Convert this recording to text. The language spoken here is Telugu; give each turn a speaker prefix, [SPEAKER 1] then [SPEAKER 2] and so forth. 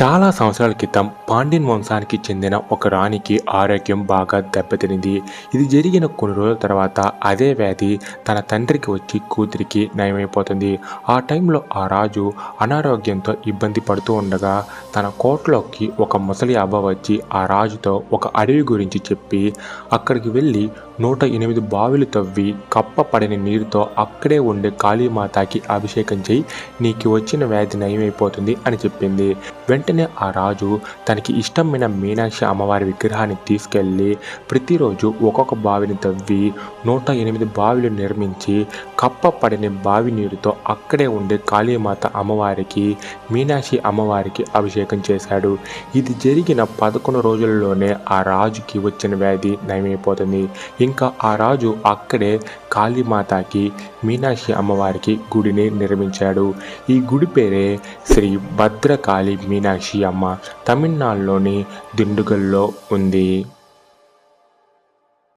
[SPEAKER 1] చాలా సంవత్సరాల క్రితం పాండ్యన్ వంశానికి చెందిన ఒక రాణికి ఆరోగ్యం బాగా దెబ్బతినింది. ఇది జరిగిన కొన్ని రోజుల తర్వాత అదే వ్యాధి తన తండ్రికి వచ్చి కూతురికి నయమైపోతుంది. ఆ టైంలో ఆ రాజు అనారోగ్యంతో ఇబ్బంది పడుతూ ఉండగా తన కోటలోకి ఒక ముసలి అబ్బ వచ్చి ఆ రాజుతో ఒక అడవి గురించి చెప్పి అక్కడికి వెళ్ళి నూట ఎనిమిది బావిలు తవ్వి కప్ప పడిన నీరుతో అక్కడే ఉండే కాళీమాతాకి అభిషేకం చేయి నీకు వచ్చిన వ్యాధి నయమైపోతుంది అని చెప్పింది. వెంట వెంటనే ఆ రాజు తనకి ఇష్టమైన మీనాక్షి అమ్మవారి విగ్రహాన్ని తీసుకెళ్ళి ప్రతిరోజు ఒక్కొక్క బావిని తవ్వి నూట ఎనిమిది బావిలు నిర్మించి కప్ప పడిన బావి నీరుతో అక్కడే ఉండే కాళీమాత అమ్మవారికి మీనాక్షి అమ్మవారికి అభిషేకం చేశాడు. ఇది జరిగిన పదకొండు రోజుల్లోనే ఆ రాజుకి వచ్చిన వ్యాధి నయమైపోతుంది. ఇంకా ఆ రాజు అక్కడే కాళీమాతకి మీనాక్షి అమ్మవారికి గుడిని నిర్మించాడు. ఈ గుడి పేరే శ్రీ భద్రకాళి మీనాక్షి అమ్మ తమిళనాడులోని దిండుగల్లో ఉంది.